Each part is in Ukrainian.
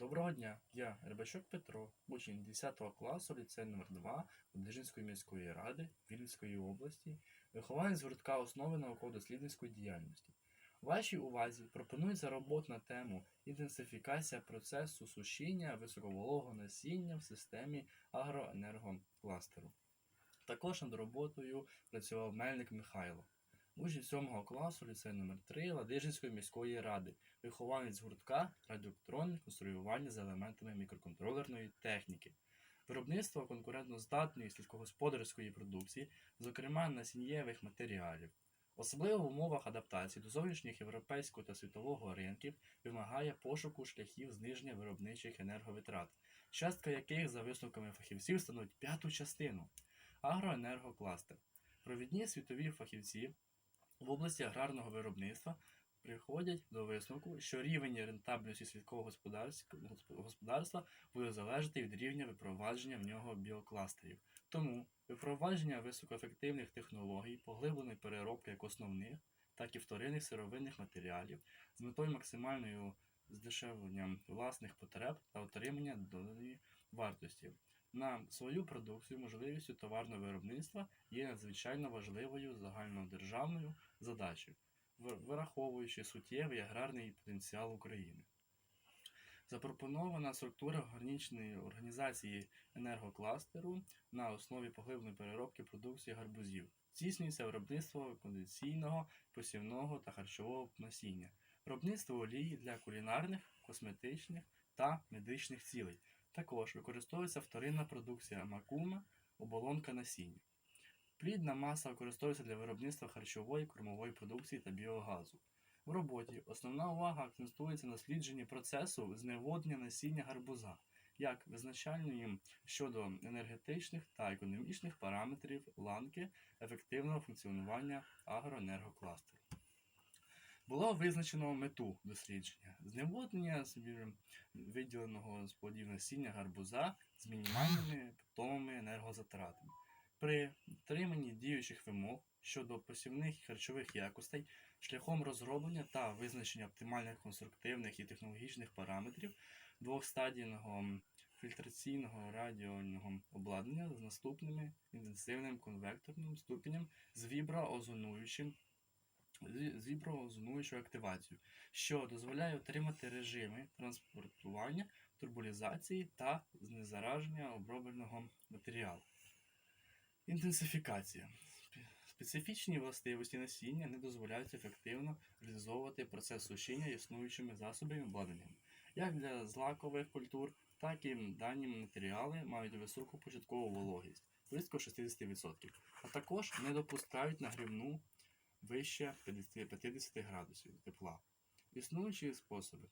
Доброго дня, я Рибачок Петро, учень 10 класу ліцею номер 2 Одежинської міської ради Вінницької області, вихованець гуртка основи науково-дослідницької діяльності. Вашій увазі пропонується робота на тему інтенсифікація процесу сушіння високовологого насіння в системі агроенергокластеру. Також над роботою працював Мельник Михайло. Учень 7 класу ліцею номер 3 Ладижинської міської ради, вихованець гуртка радіоелектронне конструювання з елементами мікроконтролерної техніки, виробництво конкурентноздатної сільськогосподарської продукції, зокрема насіннєвих матеріалів. Особливо в умовах адаптації до зовнішніх європейського та світового ринків вимагає пошуку шляхів зниження виробничих енерговитрат, частка яких, за висновками фахівців, становить п'яту частину. Агроенергокластер. Провідні світові фахівці в області аграрного виробництва приходять до висновку, що рівень рентабельності сільського господарства буде залежати від рівня випровадження в нього біокластерів. Тому випровадження високоефективних технологій, поглибленої переробки як основних, так і вторинних сировинних матеріалів з метою максимального здешевлення власних потреб та отримання доданої вартості. На свою продукцію можливістю товарного виробництва є надзвичайно важливою загальнодержавною задачею, в- вираховуючи суттєвий аграрний потенціал України. Запропонована структура органічної організації енергокластеру на основі поглибленої переробки продукції гарбузів. Здійснюється виробництво кондиційного, посівного та харчового насіння, виробництво олії для кулінарних, косметичних та медичних цілей. Також використовується вторинна продукція макума, оболонка насіння. Плідна маса використовується для виробництва харчової, кормової продукції та біогазу. В роботі основна увага акцентується на дослідженні процесу зневоднення насіння гарбуза, як визначальної щодо енергетичних та економічних параметрів ланки ефективного функціонування агроенергокластеру. Було визначено мету дослідження зневоднення виділеного з плодів насіння гарбуза з мінімальними питомими енергозатратами. При дотриманні діючих вимог щодо посівних і харчових якостей шляхом розроблення та визначення оптимальних конструктивних і технологічних параметрів двохстадійного фільтраційного радіольного обладнання з наступними інтенсивним конвекторним ступенем з віброозонуючим з з віброозонуючою активацією, що дозволяє отримати режими транспортування, турбулізації та знезараження обробленого матеріалу. Інтенсифікація. Специфічні властивості насіння не дозволяють ефективно реалізовувати процес сушіння існуючими засобами обладнанням. Як для злакових культур, так і дані матеріали мають високу початкову вологість близько 60%, а також не допускають нагрівну вище 50 50 градусів тепла. Існуючі способи.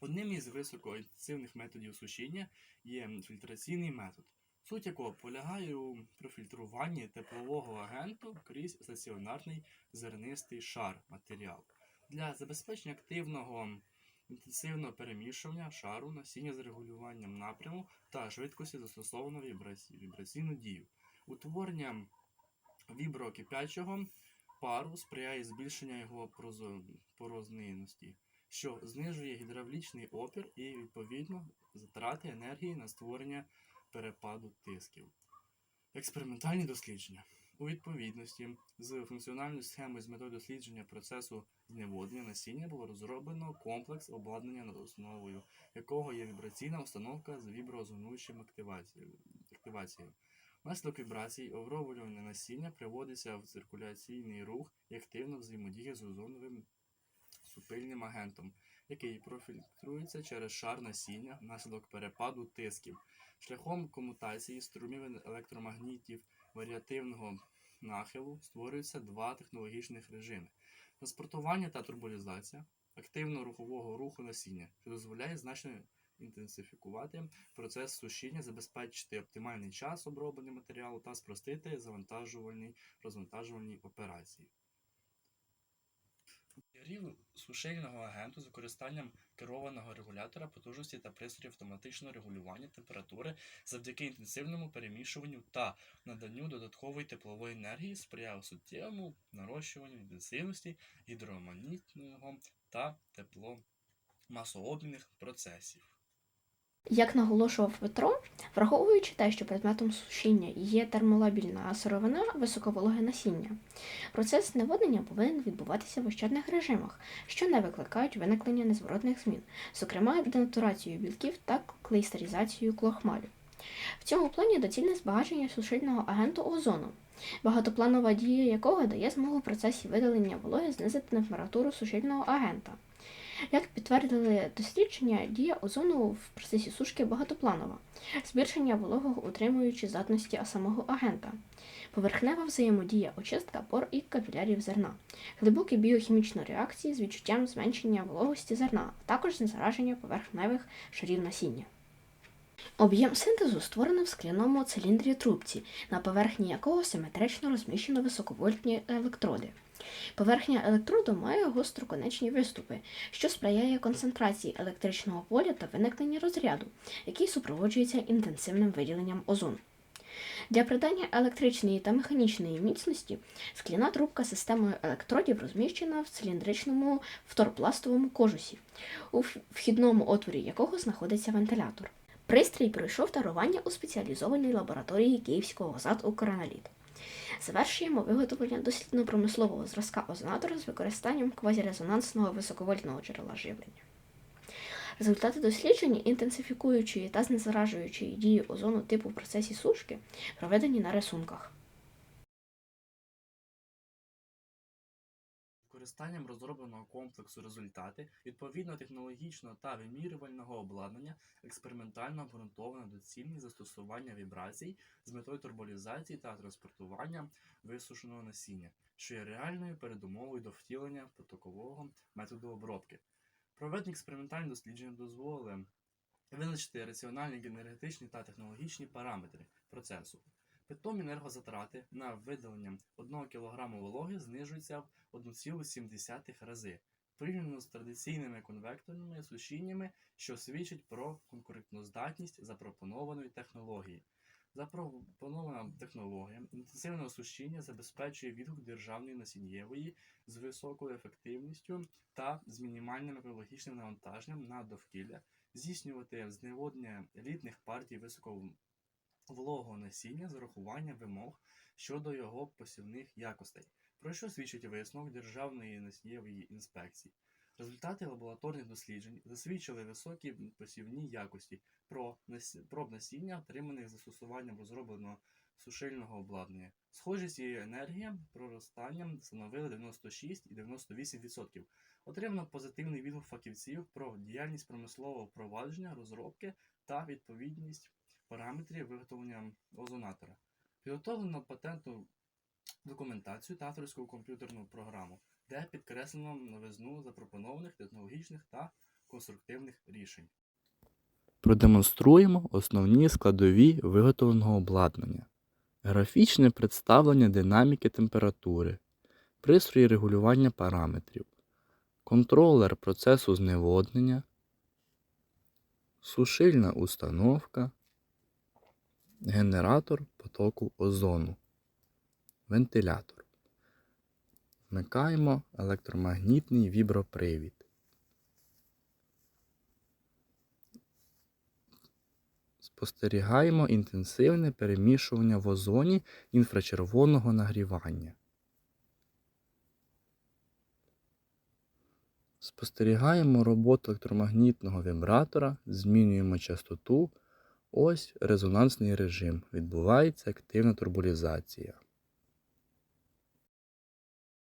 Одним із високоінтенсивних методів сушіння є фільтраційний метод, суть якого полягає у профільтруванні теплового агенту крізь стаціонарний зернистий шар матеріалу. Для забезпечення активного інтенсивного перемішування шару насіння з регулюванням напряму та швидкості застосовано вібраційну дію. Утворення віброкипячого пару сприяє збільшенню його порознинності, що знижує гідравлічний опір і, відповідно, затрати енергії на створення перепаду тисків. Експериментальні дослідження. У відповідності з функціональною схемою з метою дослідження процесу зневоднення насіння було розроблено комплекс обладнання над основою якого є вібраційна установка з віброозонуючим активацією. Внаслідок вібрацій оброблюване насіння приводиться в циркуляційний рух і активно взаємодіє з озоновим супильним агентом, який профільтрується через шар насіння внаслідок перепаду тисків, шляхом комутації струмів електромагнітів варіативного нахилу створюються два технологічних режими: транспортування та турбулізація активно-рухового руху насіння, що дозволяє значно інтенсифікувати процес сушіння, забезпечити оптимальний час оброблення матеріалу та спростити завантажувальні розвантажувальні операції. Рів сушильного агенту з використанням керованого регулятора потужності та пристроїв автоматичного регулювання температури завдяки інтенсивному перемішуванню та наданню додаткової теплової енергії сприяв суттєвому нарощуванню інтенсивності гідромагнітного та тепломасообмінних процесів. Як наголошував Петро, враховуючи те, що предметом сушіння є термолабільна сировина високовологе насіння, процес зневоднення повинен відбуватися в ощадних режимах, що не викликають виникнення незворотних змін, зокрема денатурацією білків та клейстеризацією клохмалю. В цьому плані доцільне збагачення сушильного агенту озону, багатопланова дія якого дає змогу в процесі видалення вологи знизити температуру сушильного агента. Як підтвердили дослідження, дія озону в процесі сушки багатопланова, збільшення вологоутримуючої здатності самого агента, поверхнева взаємодія очистка пор і капілярів зерна, глибокі біохімічні реакції з відчуттям зменшення вологості зерна, а також знезараження поверхневих шарів насіння. Об'єм синтезу створено в скляному циліндрі трубці, на поверхні якого симетрично розміщено високовольтні електроди. Поверхня електроду має гостроконечні виступи, що сприяє концентрації електричного поля та виникненню розряду, який супроводжується інтенсивним виділенням озону. Для придання електричної та механічної міцності скляна трубка системою електродів розміщена в циліндричному второпластовому кожусі, у вхідному отворі якого знаходиться вентилятор. Пристрій пройшов тарування у спеціалізованій лабораторії Київського ЗАД «Укрнаналіт». Завершуємо виготовлення дослідно-промислового зразка озонатора з використанням квазірезонансного високовольтного джерела живлення. Результати досліджень інтенсифікуючої та знезаражуючої дії озону типу в процесі сушки проведені на рисунках. Використанням розробленого комплексу результати відповідно технологічного та вимірювального обладнання експериментально обґрунтовано доцільність застосування вібрацій з метою турболізації та транспортування висушеного насіння, що є реальною передумовою до втілення потокового методу обробки. Проведені експериментальні дослідження дозволили визначити раціональні енергетичні та технологічні параметри процесу. Питомі енергозатрати на видалення 1 кг вологи знижуються в 1,7 рази порівняно з традиційними конвекторними сушіннями, що свідчить про конкурентоздатність запропонованої технології. Запропонована технологія інтенсивного сушіння забезпечує відгук державної насіннєвої з високою ефективністю та з мінімальним екологічним навантаженням на довкілля, здійснювати зневоднення літніх партій високовологого насіння з урахуванням вимог щодо його посівних якостей про що свідчить висновок Державної насіннєвої інспекції. Результати лабораторних досліджень засвідчили високі посівні якості про проб насіння, отриманих застосуванням розробленого сушильного обладнання. Схожість і енергія проростання становили 96 і 98%. Отримано позитивний відгук фахівців про діяльність промислового впровадження, розробки та відповідність параметрів виготовлення озонатора. Підготовлено патентну документацію та авторську комп'ютерну програму, де підкреслено новизну запропонованих технологічних та конструктивних рішень. Продемонструємо основні складові виготовленого обладнання. Графічне представлення динаміки температури, пристрої регулювання параметрів, контролер процесу зневоднення, сушильна установка, генератор потоку озону вентилятор. Вмикаємо електромагнітний вібропривід. Спостерігаємо інтенсивне перемішування в озоні інфрачервоного нагрівання. Спостерігаємо роботу електромагнітного вібратора, змінюємо частоту. Ось резонансний режим. Відбувається активна турбулізація.